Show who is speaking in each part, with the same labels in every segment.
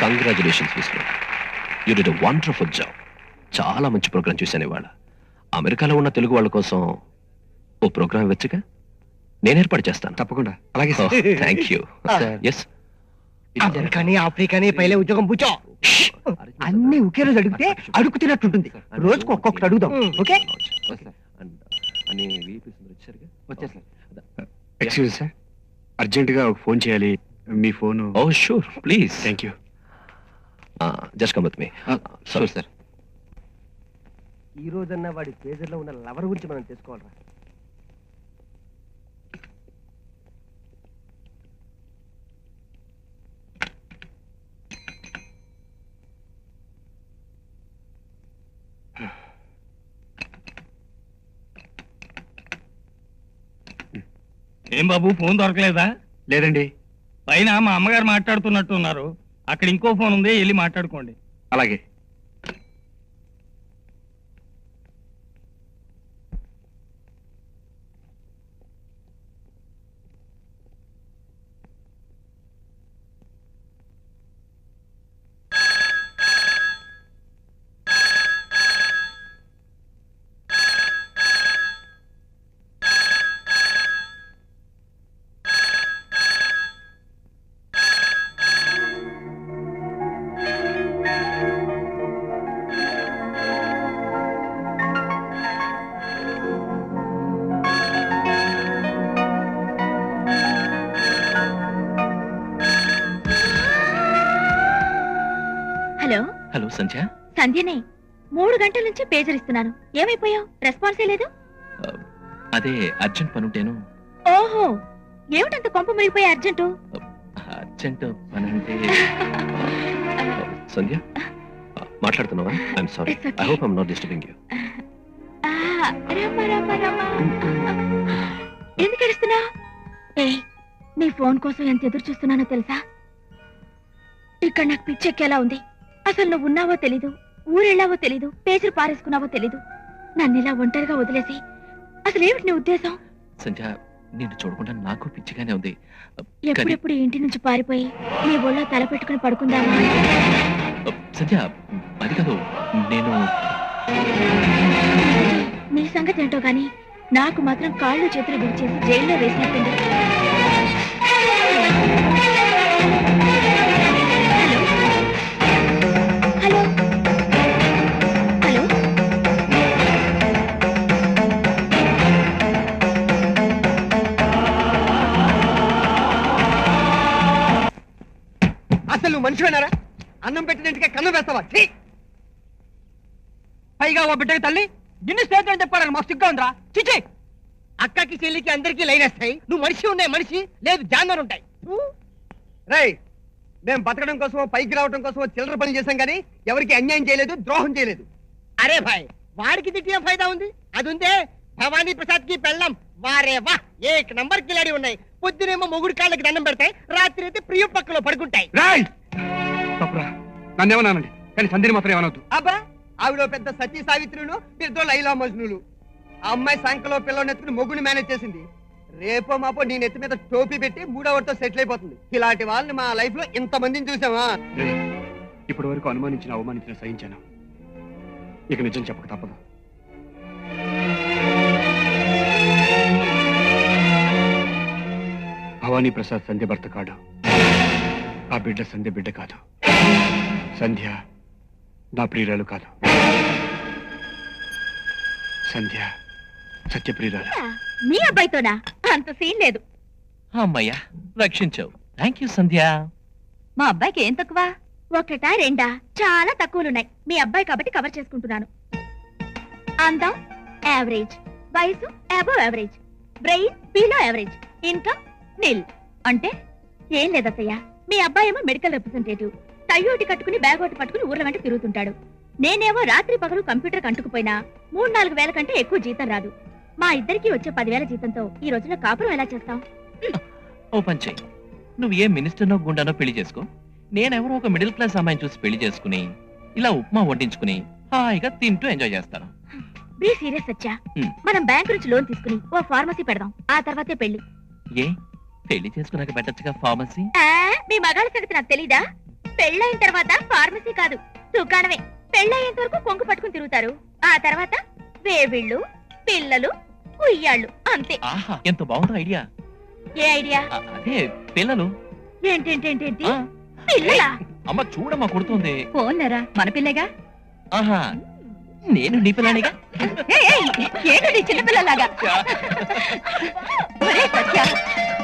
Speaker 1: Congratulations Vishnu you did wonderful job చాలా మంచి programme చూశాను ఇవాళ. అమెరికాలో ఉన్న తెలుగు వాళ్ళ కోసం ఓ ప్రోగ్రామ్ ఇవ్వచ్చుగా? నేను ఏర్పాటు చేస్తాను.
Speaker 2: తప్పకుండా. అలాగే సార్.
Speaker 1: థ్యాంక్ యూ ఎస్
Speaker 3: అమెరికాని ఆఫ్రికాని పైలే ఉద్యోగం పుచ్చో అన్ని ఒకే రోజు అడిగితే అడుగు తినట్టుంటుంది రోజుకు ఒక్కొక్కటి అడుగుదాం. ఓకే?
Speaker 1: అని వచ్చారుగా?
Speaker 2: వచ్చేసారు ఎక్స్క్యూజ్ సార్ అర్జెంటుగా ఒక ఫోన్ చేయాలి. మీ phone.
Speaker 1: Oh sure please
Speaker 2: thank you
Speaker 1: just come with me. Sorry sir
Speaker 3: ఈ రోజన్నా వాడి పేజర్లో ఉన్న లవర్ గురించి మనం తెలుసుకోవాలరా.
Speaker 4: ఏం బాబు ఫోన్ దొరకలేదా?
Speaker 2: లేదండి.
Speaker 4: పైన మా అమ్మగారు మాట్లాడుతున్నట్టు ఉన్నారు. అక్కడ ఇంకో ఫోన్ ఉంది వెళ్ళి మాట్లాడుకోండి.
Speaker 2: అలాగే.
Speaker 5: హలో
Speaker 1: సంధ్య?
Speaker 5: సంధ్యనే మూడు గంటల నుంచి పేజర్ ఇస్తున్నాను ఏమైపోయావు? రెస్పాన్సే లేదు?
Speaker 1: అదే అర్జెంట్ పని ఉంటేను
Speaker 5: ఓహో ఏమిటంత కొంప మునిగిపోయే అర్జెంటు?
Speaker 1: అర్జెంట్ పని అంటే సంధ్య మాట్లాడుతున్నావా? I'm sorry
Speaker 5: It's okay.
Speaker 1: I hope I'm not disturbing you
Speaker 5: ఆ, రమ్మ, రమ్మ, రమ్మ. ఎందుకు ఏడుస్తున్నా ఏ నీ ఫోన్ కోసం ఎంత ఎదురు చూస్తున్నానో తెలుసా? ఇక్కడ నాకు పిచ్చెక్కేలా ఉంది. అసలు నువ్వు ఉన్నావో తెలీదు ఊరెళ్ళావో తెలీదు పేజీలు పారేసుకున్నావో తెలీదు. నన్ను ఇలా ఒంటరిగా వదిలేసి అసలు ఏమిటి నీ ఉద్దేశం?
Speaker 1: సంధ్య నిన్ను చూడకుండా నాకు పిచ్చిగానే ఉంది. కానీ
Speaker 5: ఎప్పుడెప్పుడు ఇంటి నుంచి పారిపోయి నీ ఒళ్ళో తల పెట్టుకుని పడుకుందామా?
Speaker 1: సంధ్య అది కాదు నేను
Speaker 5: నీ సంగతి ఏంటో గాని నాకు మాత్రం కాళ్ళు చేతులు విడిచేసి జైల్లో వేసినట్టుంది.
Speaker 3: అసలు నువ్వు మనిషివేనారా? అన్నం పెట్టినందుకే కన్నం వేస్తావా? పైగా ఓ బిడ్డకి తల్లి నిన్ను స్నేహితులు చెప్పారని మా సిగ్గా ఉందిరా. చిచి అక్కకి చెల్లికి అందరికీ లైన్ వేస్తాయి. నువ్వు మనిషి ఉన్నాయి మనిషి లేదు జానర్ ఉంటాయి. రై మేము బతకడం కోసం పైకి రావడం కోసం చిల్లర పని చేశాం కానీ ఎవరికి అన్యాయం చేయలేదు ద్రోహం చేయలేదు. అరే భాయ్ వాడికి తిట్టి ఏం ఫైదా ఉంది? అది ఉందే భవానీ ప్రసాద్కి పెళ్ళం. వారే వా ఏక్ నంబర్ కిలాడి ఉన్నాయి. పొద్దునేమో మొగుడు కాళ్ళకి దండం పెడతాయి రాత్రి అయితే ప్రియ పక్కలో పడుకుంటాయి
Speaker 2: తప్పురా. నన్ను ఏమన్నానండి కానీ సంధిని మాత్రం ఏమనవద్దు
Speaker 3: అబ్బా ఆవిడ పెద్ద సతీ సావిత్రులు మీరుతో లైలా మజ్నులు. ఆ అమ్మాయి సంకలో పిల్లని ఎత్తుకుని మొగుని మేనేజ్ చేసింది. రేపో మాపో నేను ఎత్తి మీద టోపీ పెట్టి మూడవరితో సెటిల్ అయిపోతుంది. ఇలాంటి వాళ్ళని మా లైఫ్లో ఇంత మందిని చూసామా?
Speaker 2: ఇప్పటి వరకు అనుమానించిన అవమానించిన సహించాను. ఇక నిజం చెప్పక తప్పదు. భవానీ ప్రసాద్ సంధ్య భర్త కాడు. ఆ బిడ్డ సంధ్య బిడ్డ కాదు. సంధ్య నా ప్రియురాలు కాదు. సంధ్య సత్యప్రియురాలు
Speaker 5: మీ అబ్బాయితోనా? అంత సీన్ లేదు.
Speaker 1: అమ్మయ్యా రక్షించావు థ్యాంక్ యూ సంధ్య.
Speaker 5: మా అబ్బాయికి ఏం తక్కువ? ఒకటా రెండా? చాలా తక్కువలున్నాయి. మీ అబ్బాయి కాబట్టి కవర్ చేసుకుంటున్నాను. అందం యావరేజ్ వయసు above average brain below average income nil అంటే ఏం లేదత్తయ్య? మీ అబ్బాయి ఏమో మెడికల్ రిప్రజెంటేటివ్. టైయోటి కట్టుకుని బ్యాగ్ ఒకటి పట్టుకుని ఊర్ల వెంట తిరుగుతుంటాడు. నేనేమో రాత్రి పగలు కంప్యూటర్ కంటుకుపోయినా మూడు నాలుగు వేల కంటే ఎక్కువ జీతం రాదు. మా ఇద్దరికి వచ్చే పదివేల జీతంతో ఈ రోజున కాపురం ఎలా చేస్తాం?
Speaker 1: ఓ చెయ్యి. నువ్వు ఏ మినిస్టర్నో గుండానో పెళ్ళి చేసుకో. నేనెవరో ఒక మిడిల్ క్లాస్ అమ్మాయిని చూసి పెళ్ళి చేసుకుని ఇలా ఉప్మా వడ్డించుకుని హాయిగా తింటూ ఎంజాయ్ చేస్తాను.
Speaker 5: బీ సీరియస్ వచ్చా. మనం బ్యాంక్ నుంచి లోన్ తీసుకుని ఓ ఫార్మసీ పెడదాం. ఆ తర్వాతే పెళ్ళి.
Speaker 1: ఏ? పెళ్ళి చేసుకున్నాక పెట్టచ్చుగా ఫార్మసీ?
Speaker 5: ఆ, మీ మగాళ్ళ సంగతి నాకు తెలీదా? పెళ్ళైన తర్వాత ఫార్మసీ కాదు దుకాణమే పెళ్ళయ్యేంత వరకు కొంగు పట్టుకుని తిరుగుతారు. ఆ తర్వాత వేవిళ్ళు పిల్లలు ఉయ్యాళ్ళు అంతే.
Speaker 1: ఆహా ఎంత బాగుందో ఐడియా.
Speaker 5: ఏ ఐడియా?
Speaker 1: అదే పిల్లలు.
Speaker 5: ఏంటేంటేంటేంటి?
Speaker 1: ఆ,
Speaker 5: పిల్లలా?
Speaker 1: అమ్మ చూడమ్మా కుడుతుంది.
Speaker 5: ఫోన్లరా? మన పిల్లగా?
Speaker 1: ఆహా నేను నీ పిల్లనిగా
Speaker 5: ఏంటి చిన్నపిల్లలాగా? ఒరే సత్య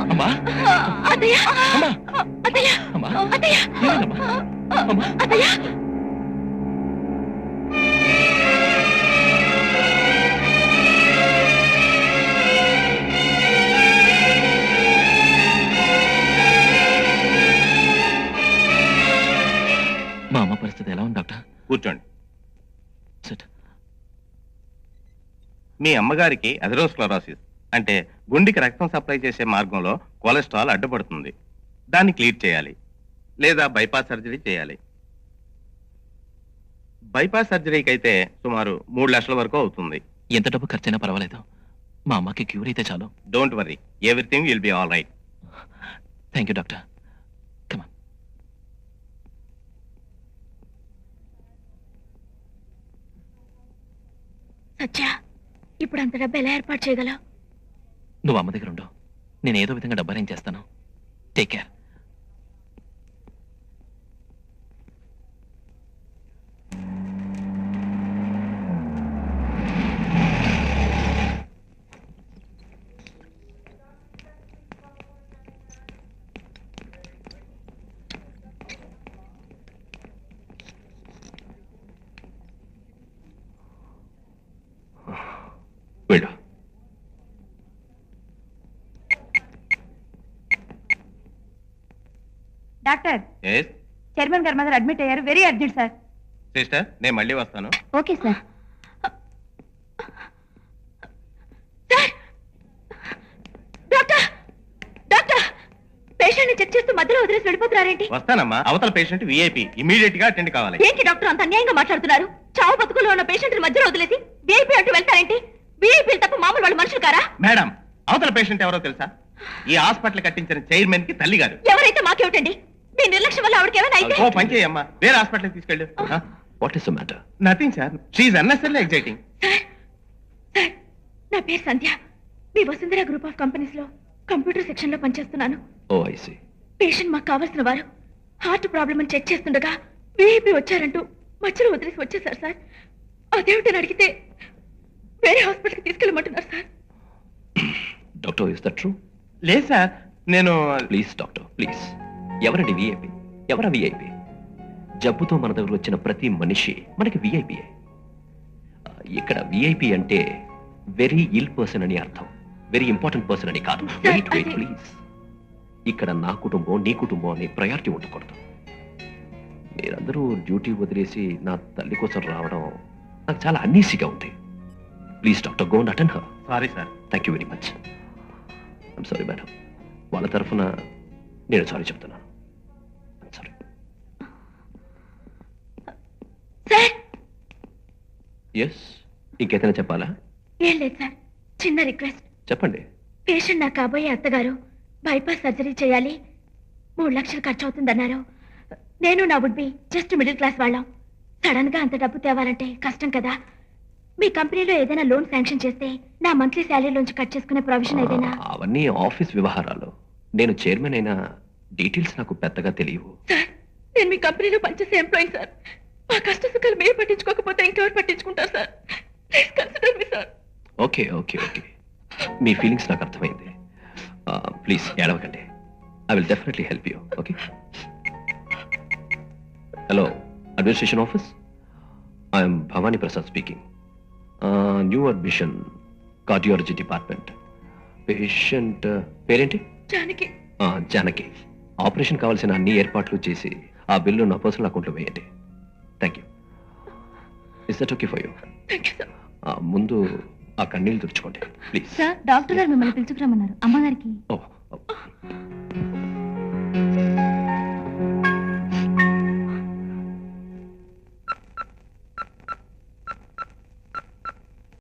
Speaker 1: అమ్మా.
Speaker 5: అదయ్య
Speaker 1: అమ్మా.
Speaker 5: అదయ్య
Speaker 1: అమ్మా.
Speaker 5: అదయ్య
Speaker 1: ఏమైందమ్మా? అమ్మా.
Speaker 5: అదయ్య
Speaker 1: మా అమ్మ పరిస్థితి ఎలా ఉంది డాక్టర్?
Speaker 6: కూర్చోండి. మీ అమ్మగారికి అథెరోస్క్లరోసిస్. అంటే గుండెకి రక్తం సప్లై చేసే మార్గంలో కొలెస్ట్రాల్ అడ్డుపడుతుంది. దాన్ని క్లియర్ చేయాలి. లేదా బైపాస్ సర్జరీ చేయాలి. బైపాస్ సర్జరీకి అయితే సుమారు మూడు లక్షల వరకు అవుతుంది.
Speaker 1: ఎంత డబ్బు ఖర్చైనా పర్వాలేదు. మా అమ్మకి క్యూర్ అయితే చాలు.
Speaker 6: Don't worry everything will be all right
Speaker 1: thank you doctor come on
Speaker 5: Satya ఇప్పుడు అంత డబ్బు ఎలా ఏర్పాటు చేయగలవు?
Speaker 1: నువ్వు అమ్మ దగ్గర ఉండు. నేను ఏదో విధంగా డబ్బు అరేంజ్ చేస్తాను. Take care
Speaker 5: doctor.
Speaker 6: Yes
Speaker 5: chairman గారి మదర్ అడ్మిట్ అయ్యారు. Very urgent sir.
Speaker 6: సిస్టర్ నేను మళ్ళీ వస్తాను.
Speaker 5: Okay sir. పేషెంట్ చెక్ చేస్తూ మధ్యలో వదిలేసి వెళ్ళిపోతున్నారేంటి?
Speaker 6: వస్తానమ్మా. అవతల పేషెంట్ విఐపి ఇమీడియట్గా అటెండ్ కావాలి.
Speaker 5: ఏంటి డాక్టర్ అంత అన్యాయంగా మాట్లాడుతున్నారు? చావు బతుకులో ఉన్న పేషెంట్ మధ్యలో వదిలేసి విఐపీ అంటూ వెళ్తారేంటి? విఐపీలు తప్ప మామూలు వాళ్ళు మనుషులు కారా?
Speaker 6: మేడం అవతల పేషెంట్ ఎవరో తెలుసా? ఈ హాస్పిటల్ కట్టించిన చైర్మన్కి తల్లి గారు.
Speaker 5: ఎవరైతే మాకేమిటండి? మీ నిర్లక్ష్యం వల్ల ఆవిడకి ఏమైనా అయితే?
Speaker 6: ఓ పని చేయమ్మా వేరే హాస్పిటల్ తీసుకెళ్ళు.
Speaker 1: What the matter
Speaker 6: nothing sir she unnecessary exciting
Speaker 5: sir నా పేరు సంధ్య. మీ వసుంధర గ్రూప్ ఆఫ్ కంపెనీస్లో కంప్యూటర్ సెక్షన్లో పనిచేస్తున్నాను.
Speaker 1: ఓ ఐసి
Speaker 5: పేషెంట్ మాకు కావాల్సిన వారు. హార్ట్ ప్రాబ్లమ్ అని చెక్ చేస్తుండగా విఐపి వచ్చారంటూ మధ్యలో వదిలేసి వచ్చేసారు సార్. అదేమిటని అడిగితే వేరే హాస్పిటల్కి తీసుకెళ్ళమంటున్నారు sir.
Speaker 1: Doctor is that true
Speaker 6: లేదు సార్. నేను
Speaker 1: ప్లీజ్ డాక్టర్ ప్లీజ్ ఎవరండి విఐపి ఎవరా విఐపి జబ్బుతో మన దగ్గర వచ్చిన ప్రతి మనిషి మనకి విఐపియే ఇక్కడ విఐపి అంటే వెరీ ఇల్ పర్సన్ అని అర్థం. వెరీ ఇంపార్టెంట్ పర్సన్ అని కాదు. వెయిట్ వెయిట్ ప్లీజ్ ఇక్కడ నా కుటుంబం నీ కుటుంబం అని ప్రయారిటీ ఉండకూడదు. మీరందరూ డ్యూటీ వదిలేసి నా తల్లి కోసం రావడం నాకు చాలా అన్నీసీగా ఉంది. Please doctor go and attend her
Speaker 6: sorry sir
Speaker 1: thank you very much I'm sorry madam వాళ్ళ తరఫున నేను సారీ చెప్తున్నాను ఎస్ ఇంకేదైనా చెప్పాలా?
Speaker 5: ఏం లేదు సార్. చిన్న రిక్వెస్ట్.
Speaker 1: చెప్పండి.
Speaker 5: పేషెంట్ నా కాబోయే అత్తగారు బైపాస్ సర్జరీ చేయాలి. మూడు లక్షలు ఖర్చు అవుతుందన్నారు. నేను నా would be just middle class వాళ్ళం. సడన్గా అంత డబ్బు తేవాలంటే కష్టం కదా. మీ కంపెనీలో ఏదైనా లోన్ శాంక్షన్ చేస్తే నా మంత్లీ శాలరీలోంచి కట్ చేసుకునే ప్రొవిజన్ ఏదైనా?
Speaker 1: అవన్నీ ఆఫీస్ వ్యవహారాలు. నేను చైర్మన్ అయిన డీటెయిల్స్ నాకు పెద్దగా తెలియవు.
Speaker 5: సార్ నేను మీ కంపెనీలో పనిచేసే ఎంప్లాయీ సార్. మా కష్ట సుఖాలు మీరు పట్టించుకోకపోతే ఇంకెవరు పట్టించుకుంటారు sir? Please consider me sir.
Speaker 1: Okay okay okay. Me feelings నాకు అర్థమైంది. ప్లీజ్ ఏడవకండి. I will definitely help you okay? Hello administration office? I'm Bhavani Prasad speaking. New admission cardiology department. Patient పేరేంటి?
Speaker 5: జానకి.
Speaker 1: జానకి. ఆపరేషన్ కావాల్సిన అన్ని ఏర్పాట్లు చేసి ఆ బిల్లు నా పర్సనల్ అకౌంట్లో వేయండి. Thank you is that okay for you ముందు ఆ కన్నీళ్ళు తుడుచుకోండి. ప్లీజ్
Speaker 5: సార్ డాక్టర్ గారు మిమ్మల్ని పిలుచుకురమ్మన్నారు. అమ్మగారికి.
Speaker 1: Oh, oh.